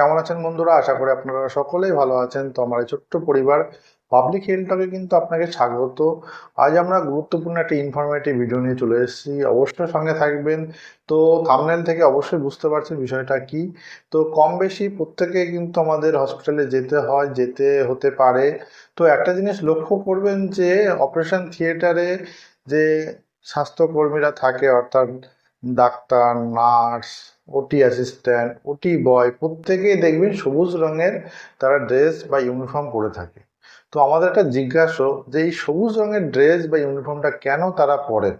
কেমন আছেন বন্ধুরা? আশা করি আপনারা সকলেই ভালো আছেন। তো আমার এই ছোট্ট পরিবার পাবলিক হেলথকে কিন্তু আপনাকে স্বাগত। আজ আমরা গুরুত্বপূর্ণ একটা ইনফরমেটিভ ভিডিও নিয়ে চলে এসেছি। অবশ্যই সঙ্গে থাকবেন। তো থামনেল থেকে অবশ্যই বুঝতে পারছেন বিষয়টা কি। তো কম বেশি প্রত্যেকে কিন্তু আমাদের হসপিটালে যেতে হয়, যেতে হতে পারে। তো একটা জিনিস লক্ষ্য করবেন যে অপারেশন থিয়েটারে যে স্বাস্থ্যকর্মীরা থাকে, অর্থাৎ doctor, nurse OT assistant OT boy প্রত্যেকেই দেখবেন সবুজ রঙের তারা ড্রেস বা ইউনিফর্ম পরে থাকে। তো আমাদের একটা জিজ্ঞাসা যে এই সবুজ রঙের ড্রেস বা ইউনিফর্মটা কেন তারা পরেন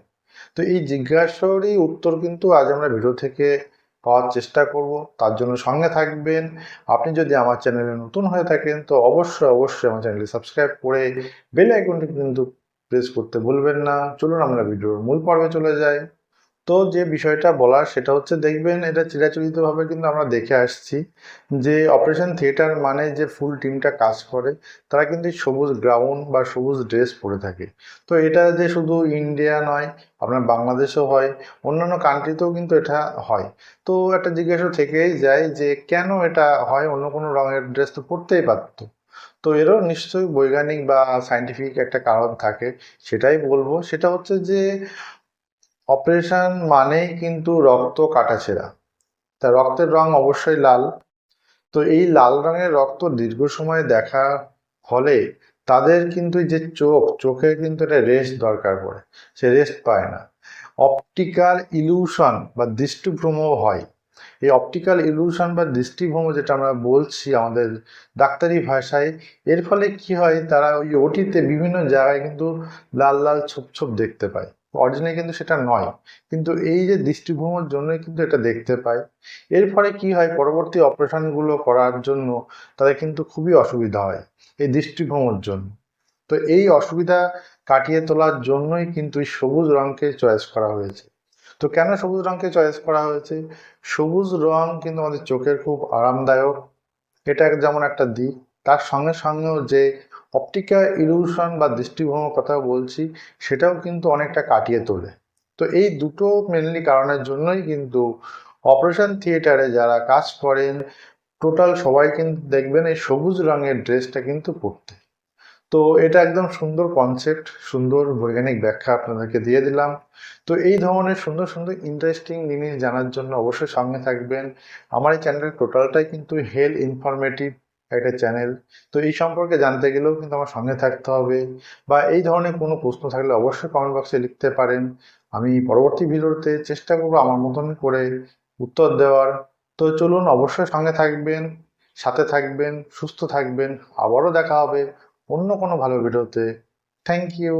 তো এই জিজ্ঞাসারই উত্তর কিন্তু আজ আমরা ভিডিও থেকে পাওয়ার চেষ্টা করব। তার জন্য সঙ্গে থাকবেন। আপনি যদি আমার চ্যানেলে নতুন হয়ে থাকেন তো অবশ্যই অবশ্যই আমার চ্যানেলটি সাবস্ক্রাইব করে বেল আইকনটি কিন্তু প্রেস করতে ভুলবেন না। চলুন আমরা ভিডিওর মূল পর্বে চলে যাই। তো যে বিষয়টা বলার সেটা হচ্ছে দেখবেন এটা চিরাচরিতভাবে কিন্তু আমরা দেখে আসছি যে অপারেশন থিয়েটার মানে যে ফুল টিমটা কাজ করে, তারা কিন্তু সবুজ গ্রাউন্ড বা সবুজ ড্রেস পরে থাকে। তো এটা যে শুধু ইন্ডিয়া নয়, আপনার বাংলাদেশেও হয়, অন্যান্য কান্ট্রিতেও কিন্তু এটা হয়। তো একটা জিজ্ঞাসা থেকেই যায় যে কেন এটা হয়, অন্য কোনো রঙের ড্রেস তো পরতেই পারতো। তো এরও নিশ্চয়ই বৈজ্ঞানিক বা সাইন্টিফিক একটা কারণ থাকে, সেটাই বলব। সেটা হচ্ছে যে অপারেশন মানেই কিন্তু রক্ত কাটাছেঁড়া তা রক্তের রং অবশ্যই লাল। তো এই লাল রঙের রক্ত দীর্ঘ সময় দেখা ফলে তাদের কিন্তু যে চোখ চোখে কিন্তু একটা রেস্ট দরকার পড়ে। সে রেস্ট পায় না। অপটিক্যাল ইলিউশন বা দৃষ্টিভ্রম হয়। এই অপটিক্যাল ইলিউশন বা দৃষ্টিভ্রম যেটা আমরা বলছি আমাদের ডাক্তারি ভাষায়, এর ফলে কি হয়? তারা ওই ওটিতে বিভিন্ন জায়গায় কিন্তু লাল লাল ছোপ ছোপ দেখতে পায়। অরিজিনালি কিন্তু সেটা নয়। কিন্তু এই যে দৃষ্টিভ্রমের জন্যই কিন্তু এটা দেখতে পায় এর ফলে কি হয়, পরবর্তী অপারেশনগুলো করার জন্য তাদের কিন্তু খুবই অসুবিধা হয় এই দৃষ্টিভ্রমের জন্য। তো এই অসুবিধা কাটিয়ে তোলার জন্যই কিন্তু এই সবুজ রঙকে চয়েস করা হয়েছে। তো কেন সবুজ রঙকে চয়েস করা হয়েছে? সবুজ রং কিন্তু আমাদের চোখের খুব আরামদায়ক। এটা যেমন একটা দিক, তার সঙ্গে সঙ্গেও যে অপটিক্যাল ইলিউশন বা দৃষ্টিভ্রমের কথা বলছি, সেটাও কিন্তু অনেকটা কাটিয়ে তোলে। তো এই দুটো মেনলি কারণের জন্যই কিন্তু অপারেশন থিয়েটারে যারা কাজ করেন টোটাল সবাই কিন্তু দেখবেন এই সবুজ রঙের ড্রেসটা কিন্তু পরতে। তো এটা একদম সুন্দর কনসেপ্ট সুন্দর বৈজ্ঞানিক ব্যাখ্যা আপনাদেরকে দিয়ে দিলাম। তো এই ধরনের সুন্দর সুন্দর ইন্টারেস্টিং জিনিস জানার জন্য অবশ্যই সঙ্গে থাকবেন। আমার এই চ্যানেলের টোটালটাই কিন্তু হেলথ ইনফরমেটিভ একটা চ্যানেল তো এই সম্পর্কে জানতে গেলেও কিন্তু আমার সঙ্গে থাকতে হবে। বা এই ধরনের কোনো প্রশ্ন থাকলে অবশ্যই কমেন্ট বক্সে লিখতে পারেন। আমি পরবর্তী ভিডিওতে চেষ্টা করব আমার মতন করে উত্তর দেওয়ার। তো চলুন অবশ্যই সঙ্গে থাকবেন, সাথে থাকবেন, সুস্থ থাকবেন। আবারও দেখা হবে অন্য কোনো ভালো ভিডিওতে। Thank you